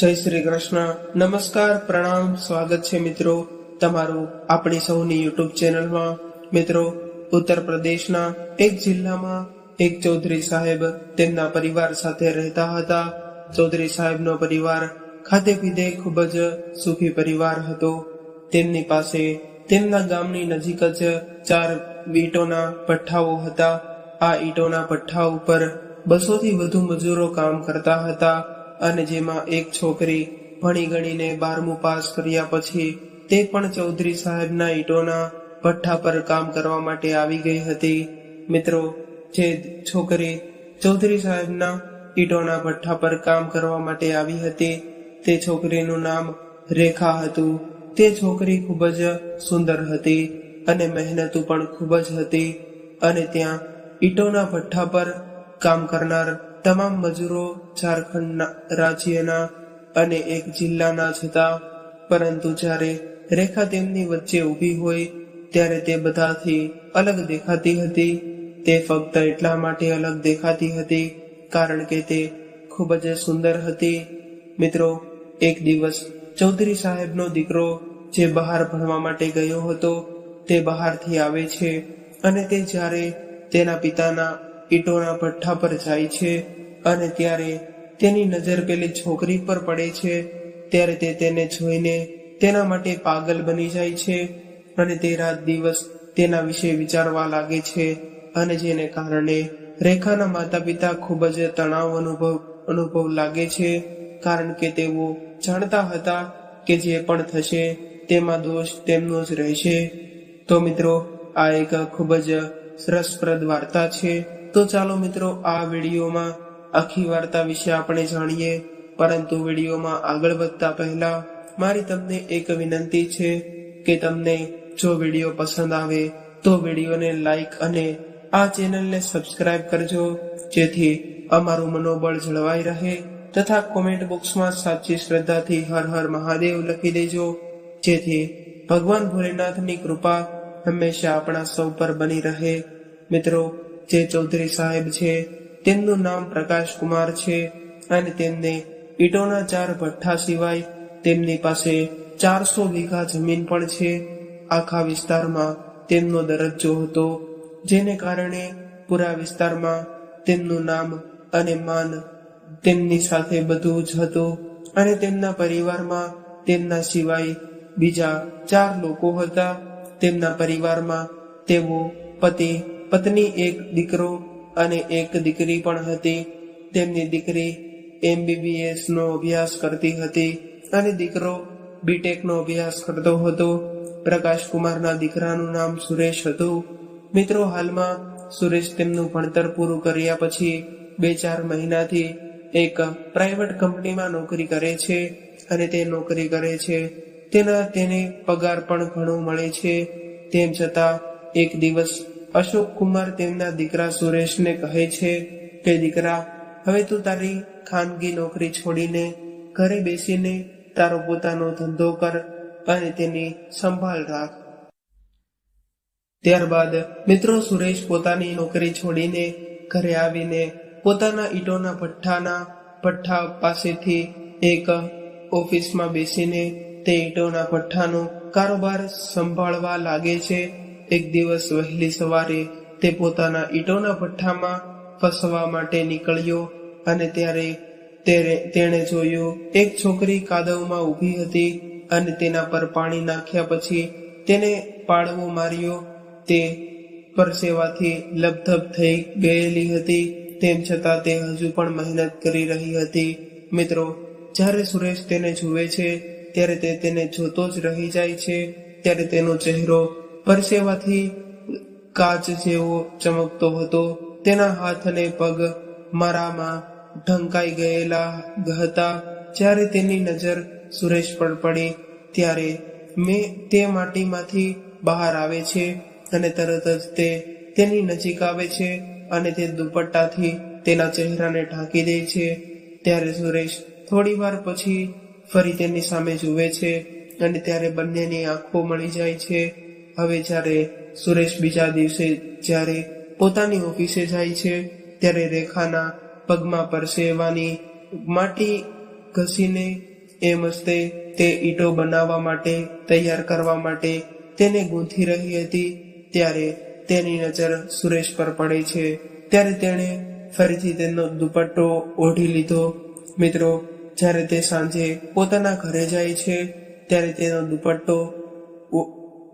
જય શ્રી કૃષ્ણ. નમસ્કાર, પ્રણામ, સ્વાગત છે મિત્રો તમારું આપણી સૌની યુટ્યુબ ચેનલમાં. મિત્રો, ઉત્તર પ્રદેશના એક જિલ્લામાં એક ચૌધરી સાહેબ તેમના પરિવાર સાથે રહેતા હતા. ચૌધરી સાહેબનો પરિવાર ખાધે પીધે ખૂબ જ સુખી પરિવાર હતો. તેમની પાસે તેમના ગામની નજીક જ ચાર ઈંટોના પઠ્ઠાઓ હતા. આ ઈંટોના પઠ્ઠા ઉપર બસોથી વધુ મજૂરો કામ કરતા હતા. અને જેમાં એક છોકરી ભણી ગણીને બારમું પાસ કર્યા પછી તે પણ ચૌધરી સાહેબના ઈટોના ભઠ્ઠા પર કામ કરવા માટે આવી ગઈ હતી. મિત્રો, જે છોકરી ચૌધરી સાહેબના ઈંટોના ભઠ્ઠા પર કામ કરવા માટે આવી હતી, તે છોકરીનું નામ રેખા હતું. તે છોકરી ખૂબ જ સુંદર હતી અને મહેનતુ પણ ખૂબ જ હતી અને ત્યાં ઈંટોના ભઠ્ઠા પર કામ કરનાર તમામ મજૂરો ઝારખંડના રાજ્યના અને એક જિલ્લાના જ હતા. પરંતુ જ્યારે રેખા તેમની વચ્ચે ઊભી હોય, ત્યારે તે બધાથી અલગ દેખાતી હતી. તે ફક્ત એટલા માટે અલગ દેખાતી હતી, કારણ કે તે ખૂબ જ સુંદર હતી. મિત્રો, એક દિવસ ચૌધરી સાહેબનો દીકરો જે બહાર ભણવા માટે ગયો હતો, તે બહારથી આવે છે અને તે જ્યારે તેના પિતાના ઈંટોના ભઠ્ઠા પર જાય છે અને ત્યારે તેની નજર પેલી છોકરી પર પડે છે. ત્યારે તે તેને જોઈને તેના માટે પાગલ બની જાય છે અને તે રાત દિવસ તેના વિશે વિચારવા લાગે છે અને જેને કારણે રેખાના માતા પિતા ખૂબ જ તણાવ અનુભવ અનુભવ લાગે છે. કારણ કે તેઓ જાણતા હતા કે જે પણ થશે તેમાં દોષ તેમનો જ રહેશે. તો મિત્રો, આ એક ખૂબ જ રસપ્રદ વાર્તા છે. તો ચાલો મિત્રો, આ વિડીયોમાં આખી વાર્તા વિશે આપણે જાણીએ. પરંતુ વિડીયોમાં આગળ વધતા પહેલા મારી તમને એક વિનંતી છે કે તમને જો વીડિયો પસંદ આવે, તો વિડીયોને લાઈક અને આ ચેનલને સબસ્ક્રાઇબ કરજો, જેથી અમારું મનોબળ જળવાઈ રહે તથા કોમેન્ટ બોક્સમાં સાચી શ્રદ્ધાથી હર હર મહાદેવ લખી દેજો, જેથી ભગવાન ભોલેનાથની કૃપા હંમેશા આપણા સૌ પર બની રહે. મિત્રો જે ચૌધરી સાહેબ છે, તેમનું નામ પ્રકાશ કુમાર છે અને તેમને ઈટોના ચાર ભઠ્ઠા સિવાય તેમની પાસે ચારસો વીઘા જમીન પણ છે. આખા વિસ્તારમાં તેમનો દરજ્જો હતો, જેને કારણે પૂરા વિસ્તારમાં તેમનું નામ અને માન તેમની સાથે બધું જ હતું અને તેમના પરિવારમાં તેમના સિવાય બીજા ચાર લોકો હતા. તેમના પરિવારમાં તેઓ પતિ પત્ની એક દીકરો અને એક દીકરી પણ હતી. તેમની દીકરી એમબીબીએસ નો અભ્યાસ કરતી હતી અને દીકરો બીટેક નો અભ્યાસ કરતો હતો. પ્રકાશ કુમારના દીકરાનું નામ સુરેશ હતું. મિત્રો, હાલમાં સુરેશ તેમનું ભણતર પૂરું કર્યા પછી બે ચાર મહિનાથી એક પ્રાઇવેટ કંપનીમાં નોકરી કરે છે અને તે નોકરી કરે છે. તેના તેને પગાર પણ ઘણો મળે છે. તેમ છતાં એક દિવસ અશોક કુમાર તેમના દીકરા સુરેશને કહે છે કે, દીકરા, હવે તું તારી ખાનગી નોકરી છોડીને ઘરે બેસીને તારો પોતાનો ધંધો કર અને તેની સંભાળ રાખ. ત્યારબાદ મિત્રો સુરેશ પોતાની નોકરી છોડીને ઘરે આવીને પોતાના ઈટોના ભઠ્ઠાના ભઠ્ઠા પાસેથી એક ઓફિસમાં બેસીને તે ઈટોના ભઠ્ઠાનો કારોબાર સંભાળવા લાગે છે એક દિવસ વહેલી સવારે તે પોતાના ઈટોના ભઠ્ઠામાં ફસવા માટે નીકળ્યો અને ત્યારે તેણે જોયું, એક છોકરી કાદવમાં ઊભી હતી અને તેના પર પાણી નાખ્યા પછી તેને પાડવો માર્યો. તે પરસેવાથી લબધબ થઈ ગયેલી હતી, તેમ છતાં તે હજુ પણ મહેનત કરી રહી હતી. મિત્રો, જ્યારે સુરેશ તેને જુએ છે, ત્યારે તે તેને જોતો જ રહી જાય છે, ત્યારે તેનો ચહેરો પરસેવાથી કાચ જેવો ચમકતો હતો. તેના હાથ અને પગ મારામાં ઢંકાઈ ગયેલા હતા. જ્યારે તેની નજર સુરેશ પર પડી, ત્યારે મેં તે માટીમાંથી બહાર આવે છે અને તરત જ તે તેની નજીક આવે છે અને તે દુપટ્ટાથી તેના ચહેરાને ઢાંકી દે છે. ત્યારે સુરેશ થોડી વાર પછી ફરી તેની સામે જુએ છે અને ત્યારે બંનેની આંખો મળી જાય છે. હવે જ્યારે સુરેશ બીજા દિવસે જ્યારે પોતાની ઓફિસે જાય છે, ત્યારે રેખાના પગમાં પરસેવાની માટી ઘસીને એમ હસ્તે તે ઈંટો બનાવવા માટે, તૈયાર કરવા માટે તેને ગૂંથી રહી હતી, ત્યારે તેની નજર સુરેશ પર પડે છે. ત્યારે તેણે ફરીથી તેનો દુપટ્ટો ઓઢી લીધો. મિત્રો, જ્યારે તે સાંજે પોતાના ઘરે જાય છે, ત્યારે તેનો દુપટ્ટો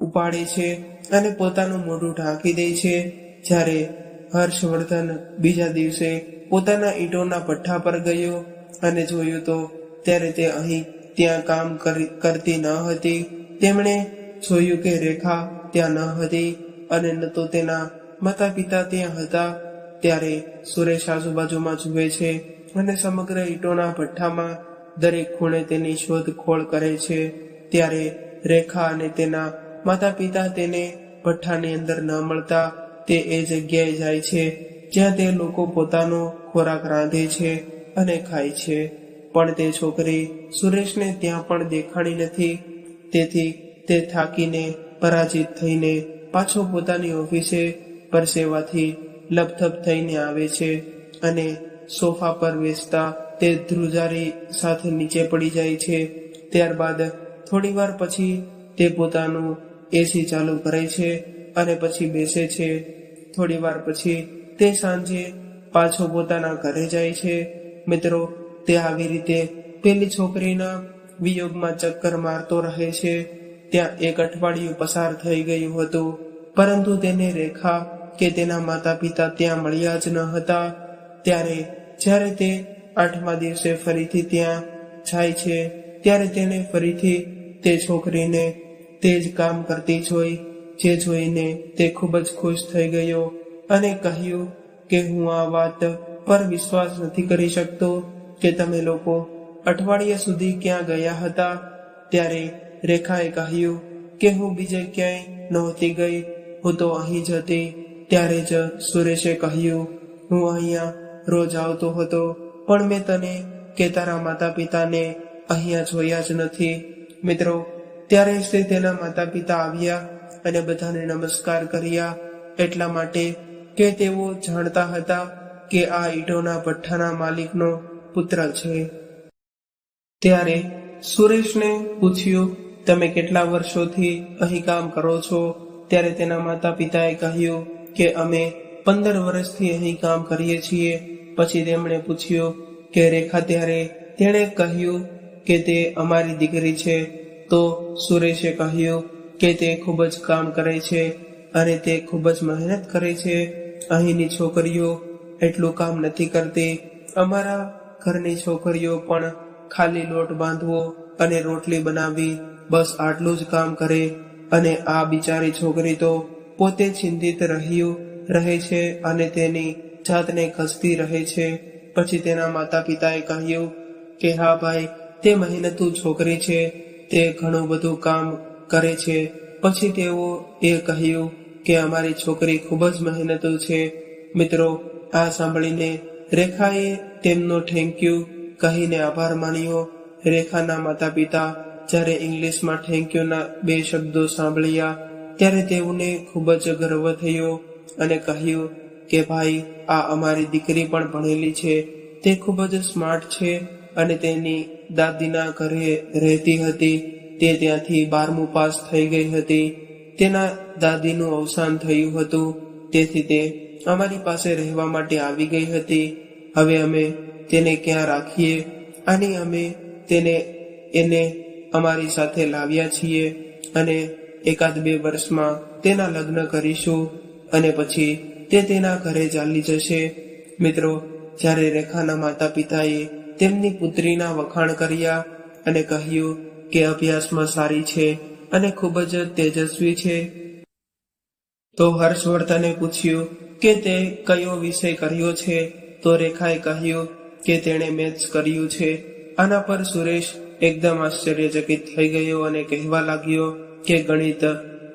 ઉપાડે છે અને પોતાનું મોઢું ઢાંકી દે છે. જ્યારે હર્ષવર્ધન બીજા દિવસે પોતાના ઈંટોના ભઠ્ઠા પર ગયો અને જોયું તો ત્યારે તે અહીં ત્યાં કામ કરી- કરતી ન હતી. તેમણે જોયું કે રેખા ત્યાં ન હતી અને ન તો તેના માતા પિતા ત્યાં હતા. ત્યારે સુરેશ આજુબાજુમાં જુએ છે અને સમગ્ર ઈંટોના ભઠ્ઠામાં દરેક ખૂણે તેની શોધખોળ કરે છે. ત્યારે રેખા અને તેના માતા પિતા તેને ભઠ્ઠાની અંદર ન મળતા તે એ જગ્યાએ જાય છે જ્યાં તે લોકો પોતાનો ખોરાક રાંધે છે અને ખાય છે. પણ તે છોકરી સુરેશને ત્યાં પણ દેખાણી નથી. તેથી તે થાકીને, પરાજિત થઈને પાછો પોતાની ઓફિસે પરસેવાથી લપથપ થઈને આવે છે અને સોફા પર બેસતા તે ધ્રુજારી સાથે નીચે પડી જાય છે. ત્યારબાદ થોડીવાર પછી તે પોતાનું એસી ચાલુ કરે છે અને પછી બેસે છે. થોડી વાર પછી તે સાંજે પાછો પોતાના ઘરે જાય છે. મિત્રો, તે આવી રીતે પેલી છોકરીના વિયોગમાં ચક્કર મારતો રહે છે. ત્યાં એક અઠવાડિયું પસાર થઈ ગયું હતું, પરંતુ તેને રેખા કે તેના માતા પિતા ત્યાં મળ્યા જ ન હતા. ત્યારે જ્યારે તે આઠમા દિવસે ફરીથી ત્યાં જાય છે, ત્યારે તેને ફરીથી તે છોકરીને તે જ કામ કરતી જોઈ, જે જોઈને તે ખૂબ જ ખુશ થઈ ગયો અને કહ્યું કે હું આ વાત પર વિશ્વાસ નથી કરી શકતો કે તમે લોકો અઠવાડિયા સુધી ક્યાં ગયા હતા. ત્યારે રેખાએ કહ્યું કે હું બીજે ક્યાંય નહોતી ગઈ. હું તો અહીં જ હતી. ત્યારે જ સુરેશે કહ્યું, હું અહીંયા રોજ આવતો હતો, પણ મેં તને કે તારા માતા પિતાને અહીંયા જોયા જ નથી. મિત્રો ત્યારે જ તેના માતા પિતા આવ્યા અને બધાને નમસ્કાર કર્યા. એટલા માટે કે તેઓ જાણતા હતા કે આ ઈટોના ભઠ્ઠાના માલિકનો પુત્ર છે. ત્યારે સુરેશને પૂછ્યું, તમે કેટલા વર્ષોથી અહીં કામ કરો છો? ત્યારે તેના માતા પિતાએ કહ્યું કે, અમે પંદર વર્ષથી અહીં કામ કરીએ છીએ. પછી તેમણે પૂછ્યું કે, રેખા, ત્યારે તેણે કહ્યું કે તે અમારી દીકરી છે. તો સુરેશે કહ્યું કે તે ખૂબ જ કામ કરે છે અને તે ખૂબ જ મહેનત કરે છે. અહીંની છોકરીઓ એટલું કામ નથી કરતી. અમારા ઘરની છોકરીઓ પણ ખાલી લોટ બાંધવો અને રોટલી બનાવવી બસ આટલું જ કામ કરે અને આ બિચારી છોકરી તો પોતે ચિંતિત રહ્યું, રહે છે અને તેની જાતને ખસતી રહે છે. પછી તેના માતા પિતાએ કહ્યું કે હા ભાઈ, તે મહેનતુ છોકરી છે. તે ઘણું બધું કામ કરે છે. પછી તેઓ એ કહ્યું કે અમારી છોકરી ખૂબ જ મહેનતુ છે. મિત્રો, આ સાંભળીને રેખાએ તેમનો થેન્ક યુ કહીને આભાર માન્યો. રેખાના માતા પિતા જ્યારે ઇંગ્લિશમાં થેન્ક યુના બે શબ્દો સાંભળ્યા, ત્યારે તેઓને ખૂબ જ ગર્વ થયો અને કહ્યું કે, ભાઈ, આ અમારી દીકરી પણ ભણેલી છે. તે ખૂબ જ સ્માર્ટ છે. અને તેની દાદીના ઘરે રહેતી હતી. તે ત્યાંથી બારમું પાસ થઈ ગઈ હતી. તેના દાદીનું અવસાન થયું હતું. તેથી તે અમારી પાસે રહેવા માટે આવી ગઈ હતી. હવે અમે તેને ક્યાં રાખીએ? અને અમે તેને, એને અમારી સાથે લાવ્યા છીએ. અને એકાદ બે વર્ષમાં તેના લગ્ન કરીશું. અને પછી તે તેના ઘરે ચાલી જશે. મિત્રો, જ્યારે રેખાના માતા પિતાએ તેમની પુત્રીના વખાણ કર્યા અને કહ્યું કે અભ્યાસમાં સારી છે અને ખૂબ જ તેજસ્વી છે. તો હર્ષવર્ધને પૂછ્યું કે તે કયો વિષય કર્યો છે? તો રેખાએ કહ્યું કે તેણે મેથ્સ કર્યું છે. આના પર સુરેશ એકદમ આશ્ચર્યચકિત થઈ ગયો અને કહેવા લાગ્યો કે ગણિત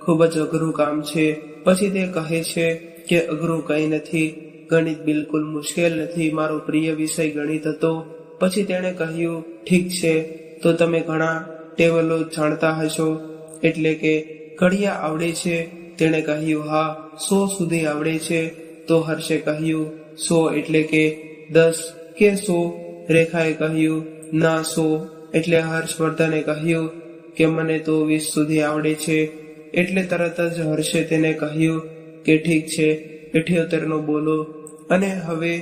ખૂબ જ અઘરું કામ છે. પછી તે કહે છે કે અઘરું કંઈ નથી. ગણિત બિલકુલ મુશ્કેલ નથી. મારો પ્રિય વિષય ગણિત હતો. પછી તેણે કહ્યું, ઠીક છે, તો તમે ઘણા ટેબલો જાણતા હશો. એટલે કે, ઘડિયા આવડે છે. તેણે કહ્યું, હા, સો સુધી આવડે છે. તો હર્ષે કહ્યું, સો એટલે કે દસ કે સો. રેખાએ કહ્યું, ના, સો. એટલે હર્ષવર્ધને કહ્યું, કે મને તો વીસ સુધી આવડે છે. એટલે તરત જ હર્ષે તેને કહ્યું, કે ઠીક છે ઇઠ્યોતેર નો બોલો. અને હવે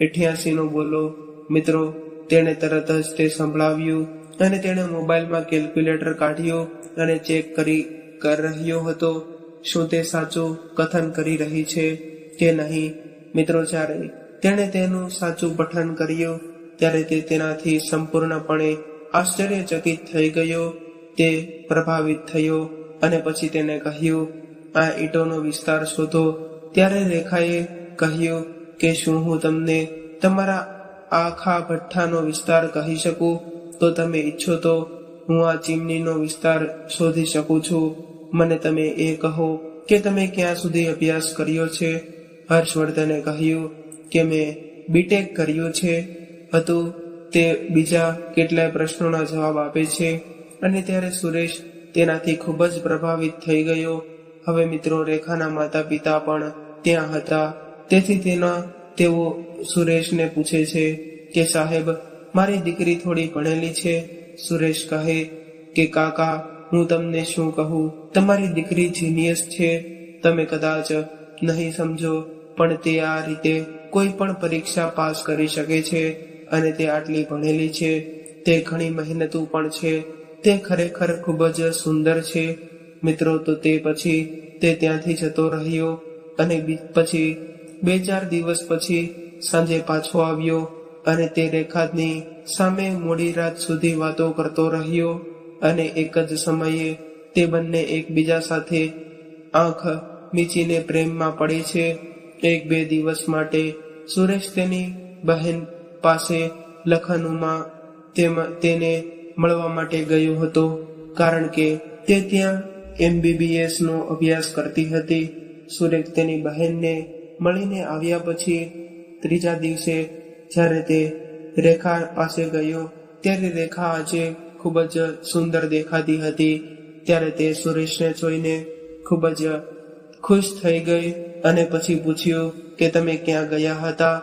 અઠ્યાસી નો બોલો. મિત્રો તેણે તરત જ તે સંભળાવ્યું અને તેણે મોબાઈલમાં કેલ્ક્યુલેટર કાઢ્યો અને ચેક કરી કરી રહ્યો હતો શું તે સાચું કથન કરી રહી છે કે નહીં. મિત્રો, જ્યારે તેણે તેનું સાચું પઠન કર્યું, ત્યારે તે તેનાથી સંપૂર્ણપણે આશ્ચર્યચકિત થઈ ગયો, તે પ્રભાવિત થયો અને પછી તેને કહ્યું, આ ઈંટોનો વિસ્તાર શોધો. ત્યારે રેખાએ કહ્યું કે શું હું તમને તમારા આખા ભઠ્ઠાનો વિસ્તાર કહી શકું? તો તમે ઈચ્છો તો હું આ ચીમનીનો વિસ્તાર શોધી શકું છું. મને તમે એ કહો કે તમે ક્યાં સુધી અભ્યાસ કર્યો છે? હર્ષવર્ધને કહ્યું કે મેં બીટેક કર્યું છે. હતું તે બીજા કેટલાય પ્રશ્નોના જવાબ આપે છે. અને ત્યારે સુરેશ તેનાથી ખૂબ જ પ્રભાવિત થઈ ગયો. હવે મિત્રો, રેખાના માતા પિતા પણ ત્યાં હતા. તેથી તેના તેઓ સુરેશને પૂછે છે કે, સાહેબ, મારી દીકરી થોડી ભણેલી છે. સુરેશ કહે કે, કાકા, હું તમને શું કહું? તમારી દીકરી જીનિયસ છે. તમે કદાચ નહીં સમજો, પણ તે આ રીતે કોઈ પણ પરીક્ષા પાસ કરી શકે છે અને તે આટલી ભણેલી છે. તે ઘણી મહેનતુ પણ છે. તે ખરેખર ખૂબ જ સુંદર છે. મિત્રો, તો તે પછી તે ત્યાંથી જતો રહ્યો અને પછી બે ચાર દિવસ પછી સાંજે પાછો આવ્યો અને તે રેખાની સામે મોડી રાત સુધી વાતો કરતો રહ્યો અને એક જ સમયે તે બંને એકબીજા સાથે આંખ મીચીને પ્રેમમાં પડે છે. એક બે દિવસ માટે સુરેશ તેની બહેન પાસે લખનુમાં તેને મળવા માટે ગયો હતો કારણ કે તે ત્યાં એમબીબીએસ નો અભ્યાસ કરતી હતી. સુરેશ તેની બહેનને મળીને આવ્યા પછી ત્રીજા દિવસે જ્યારે તે રેખા પાસે ગયો, ત્યારે રેખા આજે ખૂબ જ સુંદર દેખાતી હતી. ત્યારે તે સુરેશને જોઈને ખૂબ જ ખુશ થઈ ગઈ અને પછી પૂછ્યું કે તમે ક્યાં ગયા હતા?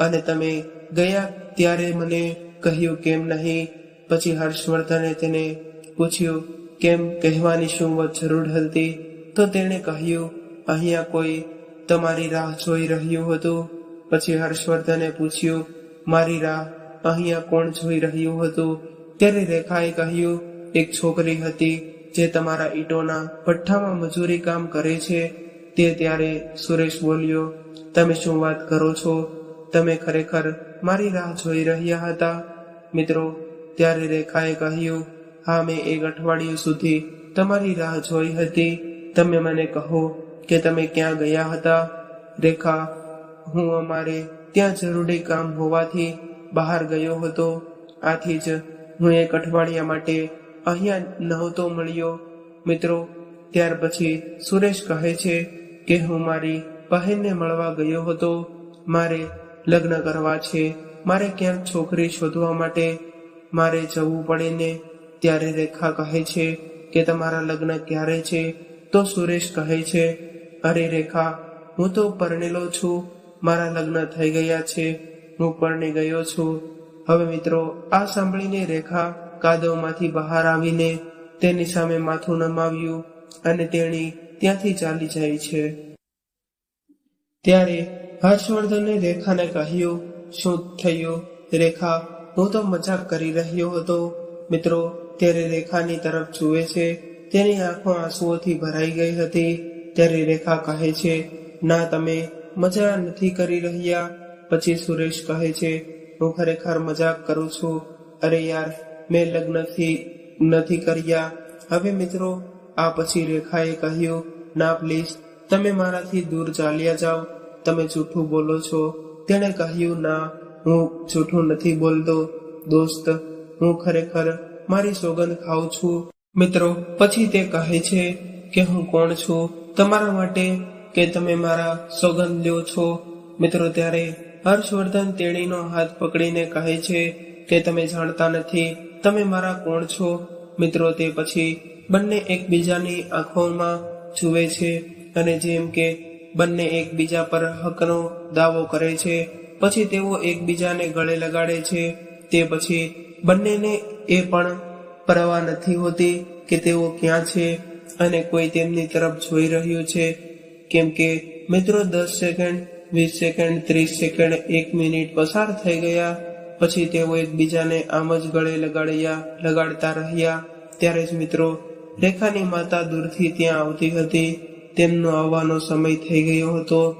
અને તમે ગયા ત્યારે મને કહ્યું, કેમ નહીં? પછી હર્ષવર્ધને તેને પૂછ્યું, કેમ કહેવાની શું જરૂર હતી? તો તેણે કહ્યું, અહીંયા કોઈ તમારી રાહ જોઈ રહ્યું હતું? પછી હર્ષવર્ધને પૂછ્યું, મારી રાહ અહીંયા કોણ જોઈ રહ્યું હતું? ત્યારે રેખાએ કહ્યું, એક છોકરી હતી જે તમારા ઈટોના ભઠ્ઠામાં મજૂરી કામ કરે છે. તે ત્યારે સુરેશ બોલ્યો, તમે શું વાત કરો છો? તમે ખરેખર મારી રાહ જોઈ રહ્યા હતા? મિત્રો, ત્યારે રેખાએ કહ્યું, હા, મેં એક અઠવાડિયું સુધી તમારી રાહ જોઈ હતી. તમે મને કહો કે તમે ક્યાં ગયા હતા? રેખા, હું અમારે ત્યાં જરૂરી કામ હોવાથી બહાર ગયો હતો. આથી જ હું એક અઠવાડિયા માટે અહીંયા નહોતો મળ્યો. મિત્રો, ત્યાર પછી સુરેશ કહે છે કે હું મારી બહેનને મળવા ગયો હતો. મારે લગ્ન કરવા છે. મારે ક્યાંક છોકરી શોધવા માટે. મારે જવું પડે ને ત્યારે રેખા કહે છે કે તમારા લગ્ન ક્યારે છે? તો સુરેશ કહે છે અરે રેખા, હું તો પરણેલો છું. મારા લગ્ન થઈ ગયા છે. હું પરણી ગયો છું. હવે મિત્રો, આ સાંભળીને રેખા કાદવમાંથી બહાર આવીને તેની સામે માથું નમાવ્યું અને તેણી ત્યાંથી ચાલી જાય છે. ત્યારે હર્ષવર્ધને રેખાને કહ્યું, શું થયું? રેખા, હું તો મજાક કરી રહ્યો હતો. મિત્રો, ત્યારે રેખાની તરફ જુએ છે. તેની આંખો આંસુઓથી ભરાઈ ગઈ હતી. ત્યારે રેખા કહે છે, ના, તમે મજા નથી કરી રહ્યા. પછી સુરેશ કહે છે, હું ખરેખર મજાક કરું છું. અરે યાર, મેં લગ્નથી નથી કર્યા. હવે મિત્રો, આ પછી રેખાએ કહ્યું ના પ્લીઝ તમે મારાથી દૂર ચાલ્યા જાઓ. તમે જૂઠું બોલો છો. તેણે કહ્યું, ના, હું જૂઠું નથી બોલતો, દોસ્ત. હું ખરેખર મારી સોગંદ ખાઉં છું. મિત્રો, પછી તે કહે છે, કે હું કોણ છું? તમારા માટે કે તમે મારા સોગંદ લ્યો છો? મિત્રો, ત્યારે હર્ષવર્ધન તેણીનો હાથ પકડીને કહે છે કે તમે જાણતા નથી, તમે મારા કોણ છો? મિત્રો, તે પછી બંને એકબીજાની આંખોમાં જુએ છે અને જેમ કે બંને એકબીજા પર હકનો દાવો કરે છે, પછી તેઓ એકબીજાને ગળે લગાડે છે, તે પછી બંનેને એ પણ પરવા નથી હોતી કે તેઓ ક્યાં છે અને કોઈ તેમની તરફ જોઈ રહ્યું છે. કેમ કે મિત્રો દસ સેકન્ડ, વીસ સેકન્ડ, ત્રીસ સેકન્ડ, એક મિનિટ પસાર થઈ ગયા. પછી તેઓ એકબીજાને આમ જ ગળે લગાડ્યા, લગાડતા રહ્યા. ત્યારે જ મિત્રો રેખાની માતા દૂરથી ત્યાં આવતી હતી. તેમનો આવવાનો સમય થઈ ગયો હતો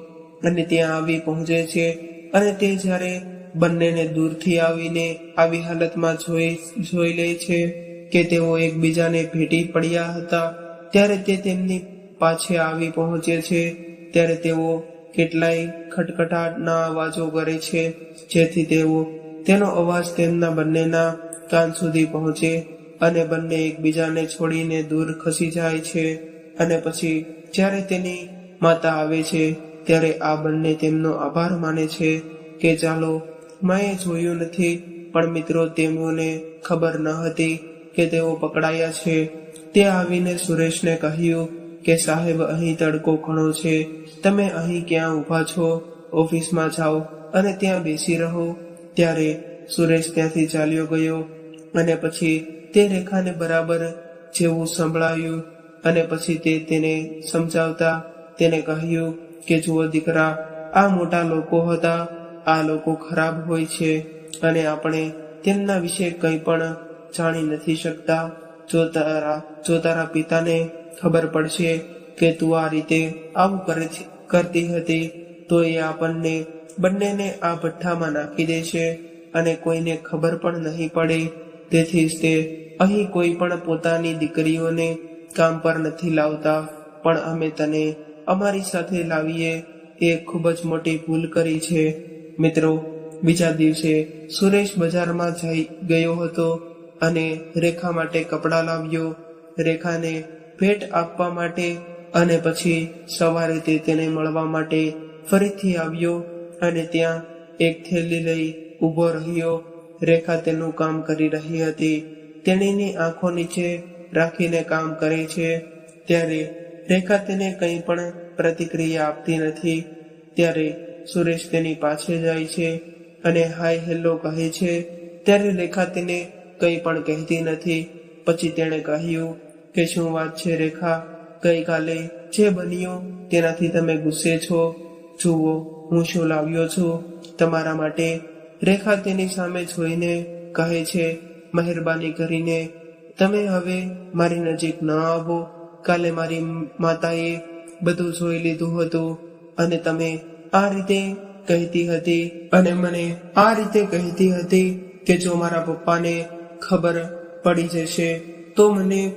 અને ત્યાં આવી પહોંચે છે. અને તે જ્યારે બંનેને દૂરથી આવીને આવી હાલતમાં જોઈ જોઈ લે છે કે તેઓ એકબીજાને ભેટી પડ્યા હતા. ત્યારે તે તેમની પાછે આવી પહોંચે છે. ત્યારે તેઓ કેટલાય ખટખટાટના અવાજો કરે છે, જેથી તેઓ તેનો અવાજ તેમના બંનેના કાન સુધી પહોંચે અને બંને એકબીજાને છોડીને દૂર ખસી જાય છે. અને પછી જ્યારે તેની માતા આવે છે, ત્યારે આ બંને તેમનો આભાર માને છે કે ચાલો, મેં જોયું નથી, પણ મિત્રો, તેમને ખબર ન હતી કે તેઓ પકડાયા છે. તે આવીને સુરેશને કહ્યું કે, સાહેબ, અહીં તડકો ઘણો છે. તમે અહીં ક્યાં ઊભા છો? ઓફિસમાં જાઓ અને ત્યાં બેસી રહો. ત્યારે સુરેશ ત્યાંથી ચાલ્યો ગયો અને પછી તે રેખાને બરાબર જેવું સંભળાયું અને પછી તે તેને સમજાવતા તેને કહ્યું કે, જુઓ દીકરા, આ મોટા લોકો હતા. આ લોકો ખરાબ હોય છે અને આપણે તેમના વિશે કંઈ પણ જાણી નથી શકતા. જો તારા જો તારા પિતાને ખબર પડશે કે તું આ રીતે આવું કરે કરતી હતી, તો એ આપણને બંનેને આ ભઠ્ઠામાં નાખી દેશે અને કોઈને ખબર પણ નહીં પડે. તેથી તે અહીં કોઈ પણ પોતાની દીકરીઓને કામ પર નથી લાવતા. પણ અમે તને અમારી સાથે લાવીએ એ ખૂબ જ મોટી ભૂલ કરી છે. મિત્રો, બીજા દિવસે સુરેશ બજારમાં જઈ ગયો હતો. અને રેખા માટે કપડાં લાવ્યો. રેખાને ભેટ આપવા માટે અને પછી સવારે તે તેને મળવા માટે ફરીથી આવ્યો અને ત્યાં એક થેલી લઈ ઊભો રહ્યો. રેખા તેનું કામ કરી રહી હતી. તેણીની આંખો નીચે રાખીને કામ કરે છે. ત્યારે રેખા તેને કંઈ પણ પ્રતિક્રિયા આપતી નથી. ત્યારે સુરેશ તેની પાસે જાય છે અને હાય, હેલો કહે છે. ત્યારે રેખા તેને કંઈ પણ કહેતી નથી. પછી તેણે કહ્યું, કે શું વાત છે રેખા? ગઈકાલે જે બન્યું તેનાથી તમે ગુસ્સે છો? જુઓ, હું શું લાવ્યો છું? તમારા માટે. રેખા તેની સામે જોઈને કહે છે, મહેરબાની કરીને તમે હવે મારી નજીક ન આવો. કાલે મારી માતાએ બધું જોઈ લીધું હતું અને તમે આ રીતે કહેતી હતી અને મને આ રીતે કહેતી હતી કે જો મારા પપ્પાને ખબર પડી જશે. તો મને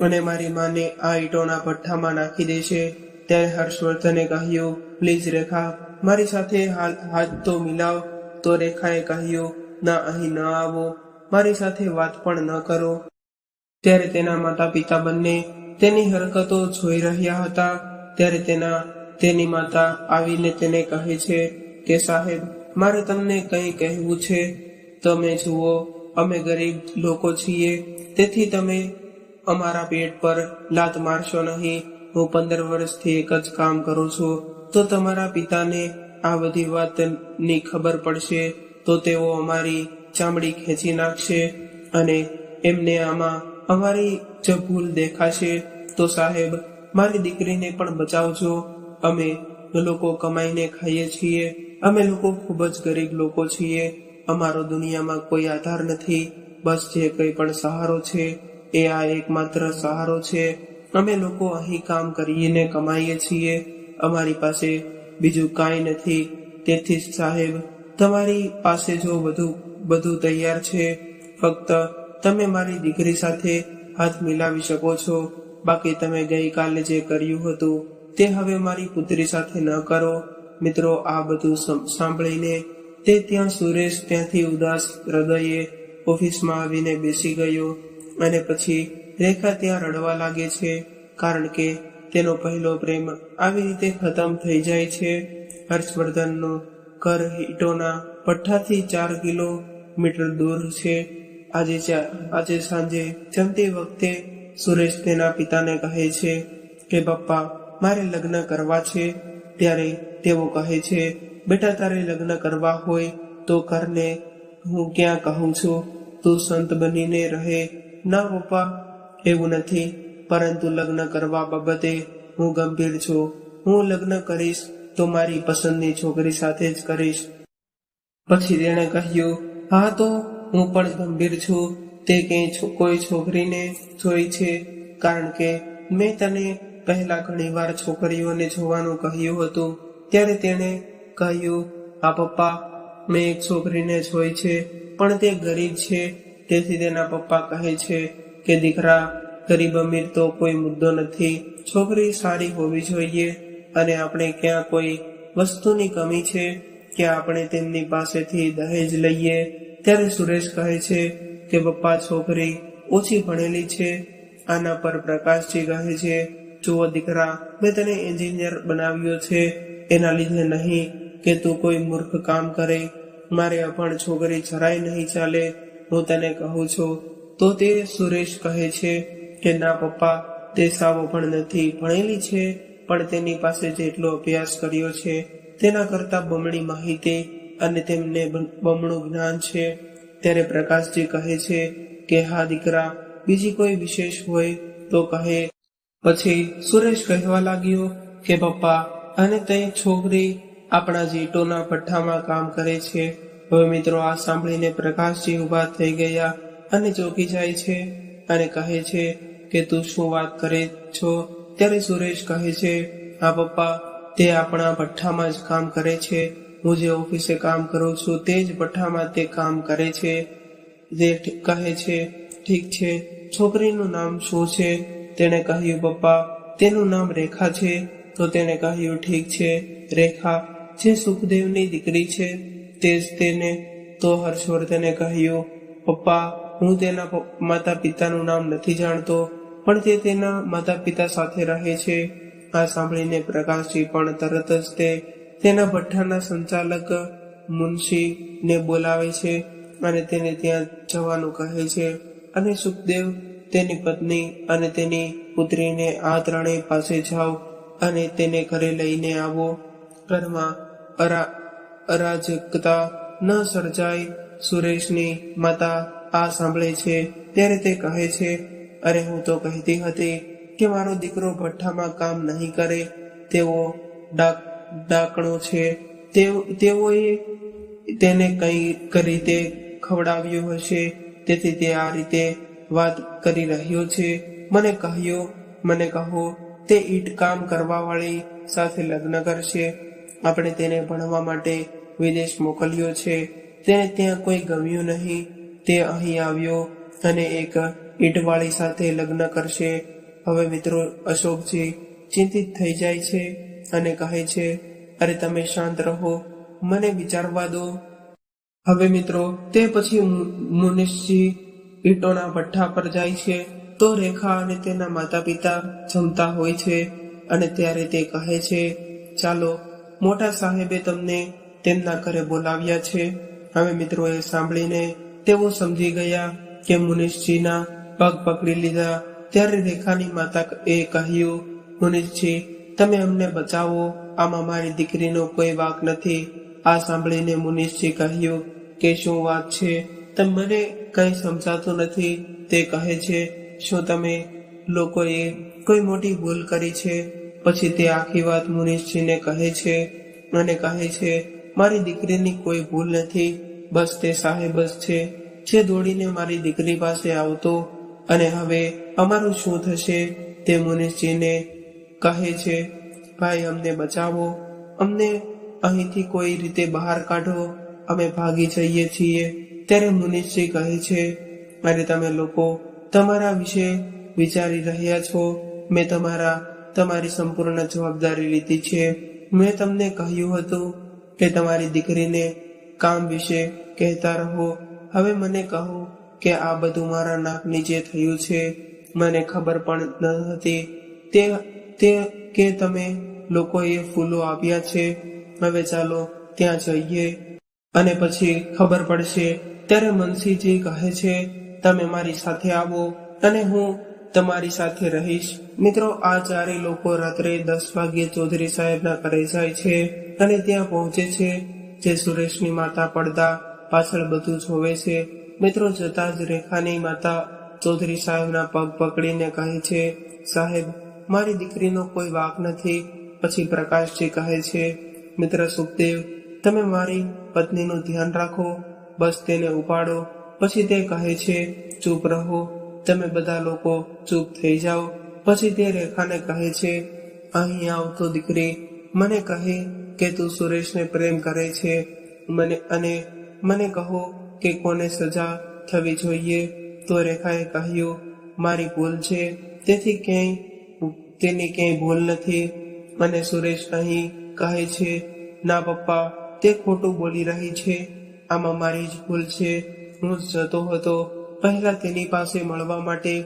અને મારી માને આ ઈંટોના ભઠ્ઠામાં નાખી દેશે. ત્યારે હર્ષવર્ધને કહ્યું, પ્લીઝ રેખા, મારી સાથે હાથ તો મિલાવ. તો રેખાએ કહ્યું, ના, અહીં ન આવો. મારી સાથે વાત પણ ન કરો. ત્યારે તેના માતા પિતા બંને તેની હરકતો જોઈ રહ્યા હતા. ત્યારે તેના, તેની માતા આવીને તેને કહે છે કે, સાહેબ, મારે તમને કંઈ કહેવું છે. તમે જુઓ. અમે ગરીબ લોકો છીએ, તેથી તમે અમારા પેટ પર લાત મારશો નહીં. હું પંદર વર્ષથી એક જ કામ કરું છું. તો તમારા પિતાને આ બધી વાતની ખબર પડશે, તો તેઓ અમારી ચામડી ખેંચી નાખશે અને એમને આમાં અમારી જ ભૂલ દેખાશે. તો સાહેબ, મારી દીકરીને પણ બચાવજો. અમે લોકો કમાઈને ખાઈએ છીએ. અમે લોકો ખૂબ જ ગરીબ લોકો છીએ. અમારો દુનિયામાં કોઈ આધાર નથી, બસ જે કંઈ પણ સહારો છે, એ આ એકમાત્ર સહારો છે. અમે લોકો અહીં કામ કરીને કમાઈએ છીએ. અમારી પાસે બીજું કાંઈ નથી. તેથી સાહેબ, તમારી પાસે જો બધું બધું તૈયાર છે, ફક્ત તમે મારી દીકરી સાથે હાથ મિલાવી શકો છો. બાકી તમે ગઈકાલે જે કર્યું હતું, તે હવે મારી પુત્રી સાથે ન કરો. મિત્રો, આ બધું સાંભળીને તે ત્યાં સુરેશ ત્યાંથી ઉદાસ હૃદયે ઓફિસમાં આવીને બેસી ગયો અને પછી રેખા ત્યાં રડવા લાગે છે, કારણ કે તેનો પહેલો પ્રેમ આવી રીતે ખતમ થઈ જાય છે. હર્ષવર્ધનનો ઘર ઈટોના પઠ્ઠાથી ચાર કિલોમીટર દૂર છે. આજે આજે સાંજે જમતી વખતે સુરેશ તેના પિતાને કહે છે કે, પપ્પા, મારે લગ્ન કરવા છે. ત્યારે તેઓ કહે છે બેટા તારે લગ્ન કરવા હોય તો કરને હું ક્યાં કહું છું? તું સંત બનીને રહે. ના પપ્પા, એવું નથી. પરંતુ લગ્ન કરવા બાબતે હું ગંભીર છું. હું લગ્ન કરીશ તો મારી પસંદની છોકરી સાથે જ કરીશ. પછી તેણે કહ્યું, હા તો, હું પણ ગંભીર છું. તે ક્યાંય કોઈ છોકરીને જોઈ છે? કારણ કે મેં તને પહેલા ઘણીવાર છોકરીઓને જોવાનું કહ્યું હતું. ત્યારે તેણે કહ્યું આ પપ્પા, મેં એક છોકરીને જોઈ છે, પણ તે ગરીબ છે. તેથી તેના પપ્પા કહે છે કે, દીકરા, ગરીબ અમીર તો કોઈ મુદ્દો નથી. છોકરી સારી હોવી જોઈએ અને આપણે ક્યાં કોઈ વસ્તુની કમી છે કે આપણે તેમની પાસેથી દહેજ લઈએ? ત્યારે સુરેશ કહે છે કે, પપ્પા, છોકરી ઓછી ભણેલી છે. આના પર પ્રકાશજી કહે છે, જુઓ દીકરા, મેં તને એન્જિનિયર બનાવ્યો છે. એના લીધે નહીં કે તું કોઈ મૂર્ખ કામ કરે, મારે અભણ છોકરી જરાય નહીં ચાલે, હું તને કહું છું. તો તે સુરેશ કહે છે કે, ના પપ્પા, તે સાવ અભણ નથી ભણેલી છે, પણ તેની પાસે જેટલો અભ્યાસ કર્યો છે, તેના કરતા બમણી માહિતી અને તેમને બમણું જ્ઞાન છે. ત્યારે પ્રકાશજી કહે છે કે, હા, દીકરા, બીજી કોઈ વિશેષ હોય તો કહે. પછી સુરેશ કહેવા લાગ્યો કે, પપ્પા અને તે છોકરી આપણા જીટોના ભઠ્ઠામાં કામ કરે છે. હવે મિત્રો આ સાંભળીને પ્રકાશજી ઊભા થઈ ગયા અને ચોકી જાય છે અને કહે છે કે, તું શું વાત કરે છો? ત્યારે સુરેશ કહે છે, હા, પપ્પા, તે આપણા ભઠ્ઠામાં જ કામ કરે છે. હું જે ઓફિસે કામ કરું છું તે જ ભઠ્ઠામાં તે કામ કરે છે. તે કહે છે, ઠીક છે, છોકરીનું નામ શું છે? તેણે કહ્યું, પપ્પા, તેનું નામ રેખા છે. તો તેણે કહ્યું, ઠીક છે, રેખા જે સુખદેવની દીકરી છે, તે જ તેને તો હર્ષવર્ધને કહ્યું, પપ્પા, હું તેના માતા પિતાનું નામ નથી જાણતો, પણ તે તેના માતા પિતા સાથે રહે છે. આ સાંભળીને પ્રકાશજી પણ તરત જ તે તેના ભઠ્ઠાના સંચાલક મુનશીને બોલાવે છે અને તેને ત્યાં જવાનું કહે છે. અને સુખદેવ તેની પત્ની અને તેની પુત્રીને આ ત્રણેય પાસે જાઓ અને તેને ઘરે લઈને આવો. ઘરમાં અરાજકતા ન સર્જાય. સુરેશની માતા આ સાંભળે છે. ત્યારે તે કહે છે, અરે, હું તો કહેતી હતી કે મારો દીકરો ભઠ્ઠામાં કામ નહીં કરે. ડાક, ડાકણો છે. તેઓ- તેઓએ તેને કઈ રીતે ખવડાવ્યું હશે. તેથી તે આ રીતે વાત કરી રહ્યો છે. મને કહ્યું, મને કહો, તે ઈટ કામ કરવા વાળી સાથે લગ્ન કરશે. આપણે તેને ભણવા માટે વિદેશ મોકલ્યો છે. તેને ત્યાં કોઈ ગમ્યું નહીં. તે અહીં આવ્યો અને એક ઈટવાળી સાથે લગ્ન કરશે. હવે મિત્રો, અશોકજી ચિંતિત થઈ જાય છે અને કહે છે, અરે તમે શાંત રહો. મને વિચારવા દો. હવે મિત્રો, તે પછી મુ- મુનિશજી ઈંટોના ભઠ્ઠા પર જાય છે. તો રેખા અને તેના માતા પિતા જમતા હોય છે અને ત્યારે તે કહે છે, ચાલો મોટા સાહેબે તમને તેમના ઘરે બોલાવ્યા છે. હવે મિત્રો એ સાંભળીને તેઓ સમજી ગયા કે મુનિશજીના પગ પકડી લીધા. ત્યારે રેખાની માતા એ કહ્યું, મુનિશજી, તમે અમને બચાવો. આમાં મારી દીકરીનો કોઈ વાક નથી. આ સાંભળીને મુનિશજી કહ્યું, કે શું વાત છે? તમને કંઈ સમજાતું નથી. તે કહે છે, શું તમે લોકોએ કોઈ મોટી ભૂલ કરી છે? પછી તે આખી વાત મુનિશજીને કહે છે, અને કહે છે, મારી દીકરીની કોઈ ભૂલ નથી, બસ તે સાહેબ જ છે, જે દોડીને મારી દીકરી પાસે આવતો, અને હવે અમારું શું થશે? તે મુનિશજીને કહે છે, ભાઈ, અમને બચાવો, અમને અહીંથી કોઈ રીતે બહાર કાઢો, અમે ભાગી જઈએ છીએ. ત્યારે મુનિશજી કહે છે, અરે તમે લોકો તમારા વિશે વિચારી રહ્યા છો, મેં તમારા તમારી સંપૂર્ણ જવાબદારી લીધી છે. મેં તમને કહ્યું હતું કે તમારી દીકરીને કામ વિશે કહેતા રહો. હવે મને કહો કે આ બધું મારા નાક નીચે થયું છે, મને ખબર પણ ન હતી. તે તે કે તમે લોકોએ ફૂલો આપ્યા છે. હવે ચાલો ત્યાં જઈએ અને પછી ખબર પડશે. ત્યારે મનસીજી કહે છે, તમે મારી સાથે આવો અને હું તમારી સાથે રહીશ. મિત્રો, આ ચારે લોકો રાત્રે દસ વાગ્યે ચૌધરી સાહેબના ઘરે જાય છે અને ત્યાં પહોંચે છે. જે સુરેશની માતા પડદા પાછળ બધું જોવે છે. મિત્રો, જતા જ રેખાની માતા ચૌધરી સાહેબના પગ પકડીને કહે છે, સાહેબ, મારી દીકરીનો કોઈ વાક નથી. પછી પ્રકાશજી કહે છે, મિત્ર સુખદેવ, તમે મારી પત્નીનું ધ્યાન રાખો, બસ તેને ઉપાડો. પછી તે કહે છે, ચૂપ રહો. તમે બધા લોકો ચૂપ થઈ જાઓ. પછી તે રેખાને કહે છે, અહીં આવતો દીકરી, મને કહે કે તું સુરેશને પ્રેમ કરે છે. મને અને મને કહો કે કોને સજા થવી જોઈએ. તો રેખાએ કહ્યું, મારી ભૂલ છે. તેથી ક્યાંય, તેની ક્યાંય ભૂલ નથી. અને સુરેશ અહીં કહે છે, ના પપ્પા, તે ખોટું બોલી રહી છે. આમાં મારી જ ભૂલ છે. હું જતો હતો. પહેલા તેની પાસે મળવા માટે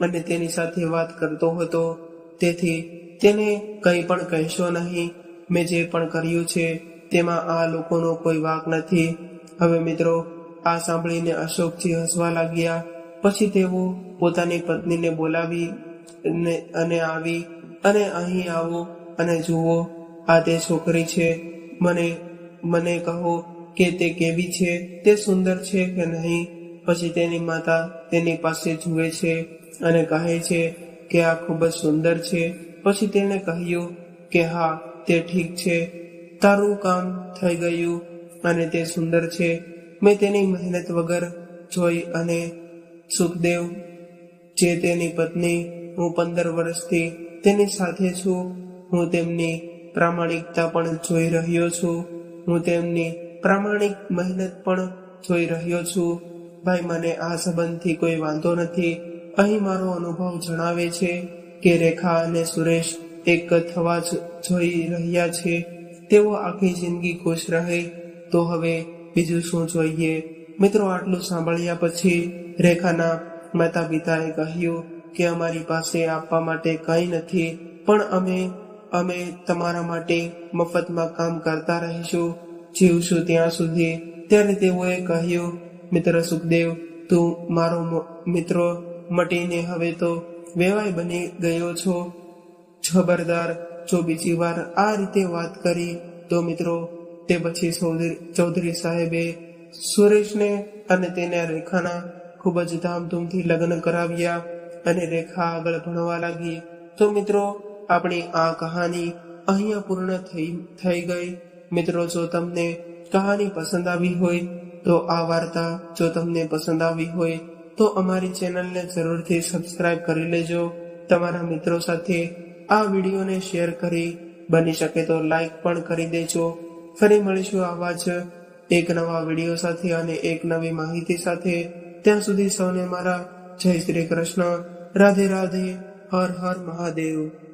અને તેની સાથે વાત કરતો હતો. તેથી તેને કંઈ પણ કહેશો નહીં. મેં જે પણ કર્યું છે, તેમાં આ લોકોનો કોઈ વાક નથી. હવે મિત્રો, આ સાંભળીને અશોકજી હસવા લાગ્યા. પછી તેઓ પોતાની પત્નીને બોલાવી અને આવી, અને અહીં આવો અને જુઓ, આ તે છોકરી છે. મને મને કહો કે તે કેવી છે, તે સુંદર છે કે નહીં? પછી તેની માતા તેની પાસે જુએ છે અને કહે છે કે આ ખૂબ જ સુંદર છે. પછી તેણે કહ્યું કે હા, તે ઠીક છે. તારું કામ થઈ ગયું અને તે સુંદર છે. મેં તેની મહેનત વગર જોઈ અને સુખદેવ, જે તેની પત્ની, હું પંદર વર્ષથી તેની સાથે છું. હું તેમની પ્રામાણિકતા પણ જોઈ રહ્યો છું. હું તેમની પ્રામાણિક મહેનત પણ જોઈ રહ્યો છું. ભાઈ, મને આ સંબંધથી કોઈ વાંધો નથી. અહીં મારો અનુભવ જણાવે છે કે રેખા અને સુરેશ એક થવા જોઈ રહ્યા છે. તેઓ આખી જિંદગી ખુશ રહે. તો હવે બીજું શું જોઈએ? મિત્રો, આટલું સાંભળ્યા પછી રેખાના માતા પિતાએ કહ્યું કે અમારી પાસે આપવા માટે કંઈ નથી, પણ અમે અમે તમારા માટે મફતમાં કામ કરતા રહીશું. જીવશું ત્યાં સુધી. ત્યારે તેઓએ કહ્યું મિત્ર સુખદેવ, તું મારો મિત્રો, મટીને હવે તો વેવાય બની ગયો છો. ખબરદાર જો બીજી વાર આ રીતે વાત કરી, તો મિત્રો, તે પછી ચૌધરી સાહેબે સુરેશને અને તેને રેખાના ખૂબ જ ધામધૂમથી લગ્ન કરાવ્યા અને રેખા આગળ ભણવા લાગી. તો મિત્રો, આપણી આ કહાની અહીંયા પૂર્ણ થઈ થઈ ગઈ. મિત્રો, જો તમને કહાની પસંદ આવી હોય તો આ વાર્તા જો તમને પસંદ આવી હોય, તો અમારી ચેનલને જરૂરથી સબસ્ક્રાઇબ કરી લેજો. તમારા મિત્રો સાથે આ વિડીયોને શેર કરી બની શકે તો લાઈક પણ કરી દેજો. ફરી મળીશું આવા જ એક નવા વીડિયો સાથે અને એક નવી માહિતી સાથે. ત્યાં સુધી સૌને મારા જય શ્રી કૃષ્ણ. રાધે રાધે, હર હર મહાદેવ.